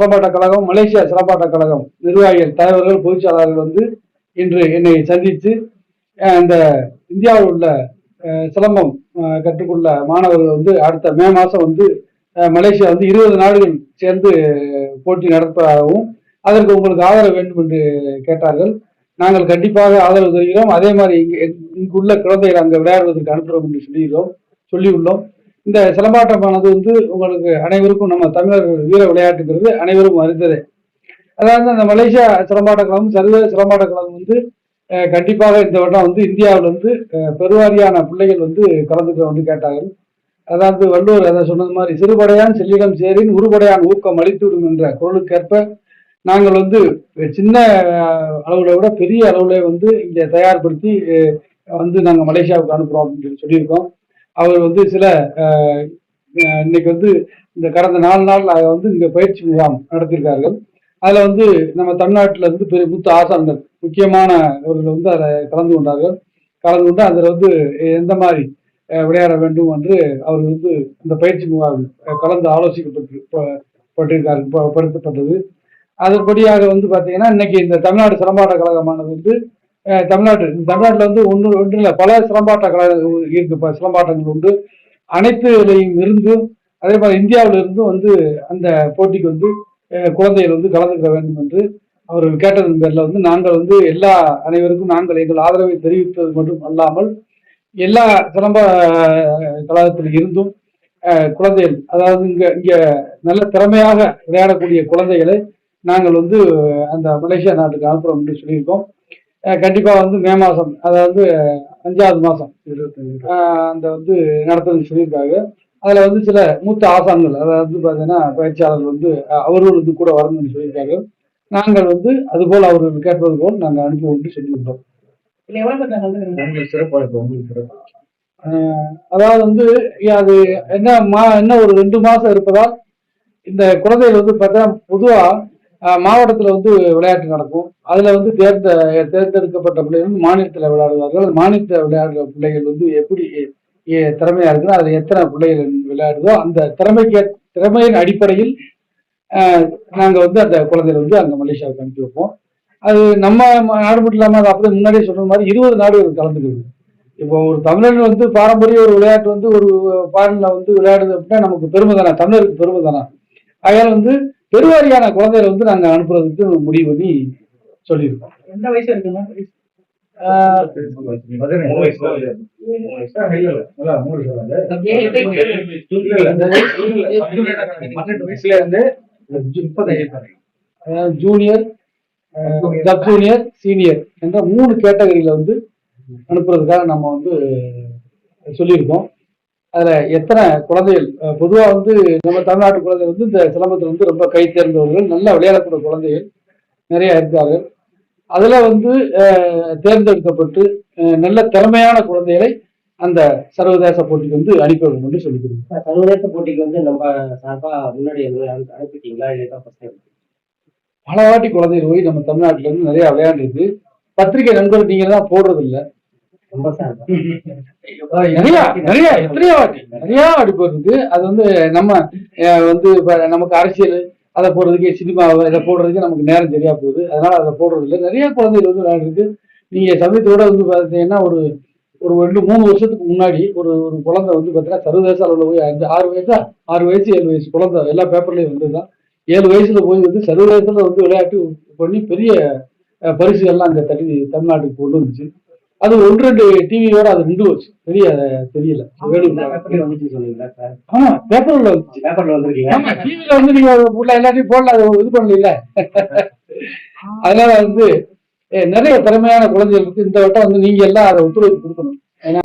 சிலம்பாட்ட கழகம் Malaysia சிலம்பாட்ட கழகம் நிர்வாகிகள் தலைவர்கள் பொதுச்செயலாளர்கள் வந்து இன்று என்னை சந்தித்து இந்த இந்தியாவில் உள்ள சிலம்பம் கற்றுக்கொள்ள மாணவர்கள் வந்து அடுத்த மே மாதம் வந்து மலேசியா வந்து இருபது நாடுகள் சேர்ந்து போட்டி நடப்பதாகவும் அதற்கு உங்களுக்கு ஆதரவு வேண்டும் என்று கேட்டார்கள். நாங்கள் கண்டிப்பாக ஆதரவு தருகிறோம். அதே மாதிரி இங்கு இங்குள்ள குழந்தைகள் அங்கே விளையாடுவதற்கு அனுப்புகிறோம் என்று சொல்லியிருக்கிறோம் சொல்லியுள்ளோம். இந்த சிலம்பாட்டமானது வந்து உங்களுக்கு அனைவருக்கும் நம்ம தமிழர் வீர விளையாட்டுங்கிறது அனைவரும் அறிந்ததே. அதாவது அந்த மலேசியா சிலம்பாட்ட கழகம் சர்வதேச சிலம்பாட்ட கழகம் வந்து கண்டிப்பாக இந்த வருடம் வந்து இந்தியாவில் வந்து பெருவாரியான பிள்ளைகள் வந்து கலந்துக்க வந்து கேட்டார்கள். அதாவது வள்ளுவர் அதை சொன்னது மாதிரி சிறுபடையான் செல்லிடம் சேரின் உருபடையான் ஊக்கம் அளித்துவிடும் என்ற குரலுக்கேற்ப நாங்கள் வந்து சின்ன அஹ், அளவுல விட பெரிய அளவுல வந்து இங்கே தயார்படுத்தி வந்து நாங்கள் மலேசியாவுக்கு அனுப்புகிறோம் அப்படின்னு சொல்லி சொல்லியிருக்கோம். அவர் வந்து சில இன்னைக்கு வந்து இந்த கடந்த நாலு நாள் வந்து இங்கே பயிற்சி முகாம் நடத்தியிருக்கார்கள். அதில் வந்து நம்ம தமிழ்நாட்டில் இருந்து பெரிய மூத்த ஆசான்கள் முக்கியமானவர்கள் வந்து அதில் கலந்து கொண்டார்கள். கலந்து கொண்டு அதில் வந்து எந்த மாதிரி விளையாட வேண்டும் என்று அவர் வந்து அந்த பயிற்சி முகாம் கலந்து ஆலோசிக்கப்பட்டு பட்டிருக்காரு ப- படுத்தப்பட்டது. அதன்படியாக வந்து பார்த்தீங்கன்னா இன்னைக்கு இந்த தமிழ்நாடு சிலம்பாட்ட கழகமானது வந்து தமிழ்நாட்டு தமிழ்நாட்டில் வந்து ஒன்று ஒன்று இல்லை பல சிலம்பாட்ட கழகம் இருக்கு சிலம்பாட்டங்கள் உண்டு. அனைத்துலையும் இருந்தும் அதே மாதிரி இந்தியாவில் இருந்தும் வந்து அந்த போட்டிக்கு வந்து குழந்தைகள் வந்து கலந்துக்க வேண்டும் என்று அவர் கேட்டதன் பேரில் வந்து நாங்கள் வந்து எல்லா அனைவருக்கும் நாங்கள் எங்கள் ஆதரவை தெரிவித்தது மட்டும் அல்லாமல் எல்லா சிலம்ப கழகத்தில் இருந்தும் குழந்தைகள் அதாவது இங்கே இங்கே நல்ல திறமையாக விளையாடக்கூடிய குழந்தைகளை நாங்கள் வந்து அந்த மலேசியா நாட்டுக்கு அனுப்புகிறோம் என்று சொல்லியிருக்கோம். அஹ், கண்டிப்பா வந்து மே மாசம் அதாவது அஞ்சாவது மாசம். ஆஹ் அந்த வந்து நடத்துறதுன்னு சொல்லியிருக்காங்க அதுல வந்து சில மூத்த ஆசான்கள் அதாவது பாத்தீங்கன்னா பயிற்சியாளர்கள் வந்து அவர்கள் வந்து கூட வரணும்னு சொல்லியிருக்காங்க நாங்கள் வந்து அதுபோல் அவர்கள் கேட்பது போல் நாங்கள் அனுப்புவோம் என்று சொல்லியிருந்தோம். அதாவது வந்து அது என்ன மா என்ன ஒரு ரெண்டு மாசம் இருப்பதால் இந்த குழந்தைகள் வந்து பார்த்தா பொதுவா ஆஹ் மாவட்டத்தில் வந்து விளையாட்டு நடக்கும். அதில் வந்து தேர்ந்த தேர்ந்தெடுக்கப்பட்ட பிள்ளைகள் வந்து மாநிலத்தில் விளையாடுவார்கள். மாநிலத்தில் விளையாடுற பிள்ளைகள் வந்து எப்படி திறமையாக இருக்குதோ அதில் எத்தனை பிள்ளைகள் விளையாடுதோ அந்த திறமைக்கு திறமையின் அடிப்படையில் நாங்கள் வந்து அந்த குழந்தைகளை வந்து அங்கே மலேசியாவுக்கு அனுப்பி வைப்போம். அது நம்ம நாடு மட்டும் இல்லாமல் அது அப்படியே முன்னாடியே சொன்ன மாதிரி இருபது நாடுகள் கலந்துக்கிறது இப்போ ஒரு தமிழன் வந்து பாரம்பரிய ஒரு விளையாட்டு வந்து ஒரு பாடலில் வந்து விளையாடுது அப்படின்னா நமக்கு பெருமை தானே தமிழருக்கு பெருமை தானே அதனால வந்து பெருவாரியான குழந்தைகளை வந்து நாங்க அனுப்புறதுக்கு முடிவு பண்ணி சொல்லியிருக்கோம். எந்த வயசு இருக்குங்க ஜூனியர் சப் ஜூனியர் சீனியர் என்ற மூணு கேட்டகரியில வந்து அனுப்புறதுக்காக நம்ம வந்து சொல்லியிருக்கோம். அதுல எத்தனை குழந்தைகள்? அஹ் பொதுவா வந்து நம்ம தமிழ்நாட்டு குழந்தைகள் வந்து இந்த சிலம்பத்தில் வந்து ரொம்ப கை தேர்ந்தவர்கள் நல்லா விளையாடக்கூடிய குழந்தைகள் நிறைய இருக்கார்கள். அதுல வந்து தேர்ந்தெடுக்கப்பட்டு நல்ல திறமையான குழந்தைகளை அந்த சர்வதேச போட்டிக்கு வந்து அனுப்பி வைக்கணும் என்று சொல்லிக்கிறோம். சர்வதேச போட்டிக்கு வந்து நம்ம சார்பா முன்னாடி அனுப்பிட்டீங்களா? பல வாட்டி குழந்தைகள் போய் நம்ம தமிழ்நாட்டுல இருந்து நிறைய விளையாண்டுருக்கு. பத்திரிகை நண்பர் நீங்க தான் போடுறது இல்ல நிறைய நிறைய எத்தனையோ வாட்டி நிறைய வாட்டி அது வந்து நம்ம வந்து நமக்கு அரசியல் அதை போடுறதுக்கு சினிமா இதை போடுறதுக்கு நமக்கு நேரம் சரியா போகுது. அதனால அதை போடுறது இல்லை. நிறைய குழந்தைகள் வந்து விளையாடுறது நீங்க சமயத்தோட வந்து பார்த்தீங்கன்னா ஒரு ஒரு ரெண்டு மூணு வருஷத்துக்கு முன்னாடி ஒரு ஒரு குழந்தை வந்து பார்த்தீங்கன்னா சர்வதேச அளவில் போய் அஞ்சு ஆறு வயசா ஆறு வயசு ஏழு வயசு குழந்தை எல்லா பேப்பர்லயும் வந்துதான் ஏழு வயசுல போய் வந்து சர்வதேசத்துல வந்து விளையாட்டு பண்ணி பெரிய பரிசுகள்லாம் அங்க தள்ளி தமிழ்நாட்டுக்கு கொண்டு வந்துச்சு. அது ஒன்று ரெண்டு டிவியோட அது நின்று போச்சு. பெரிய தெரியல. ஆமா பேப்பர்ல வந்துச்சு. பேப்பர்ல வந்திருக்கீங்க. ஆமா டிவில வந்து நீங்க உள்ள எல்லாத்தையும் போடல அது இது பண்ணல அதனால வந்து நிறைய திறமையான குழந்தைகளுக்கு இந்த வட்டம் வந்து நீங்க எல்லாம் அதை ஒத்துழைப்பு கொடுக்கணும். ஏன்னா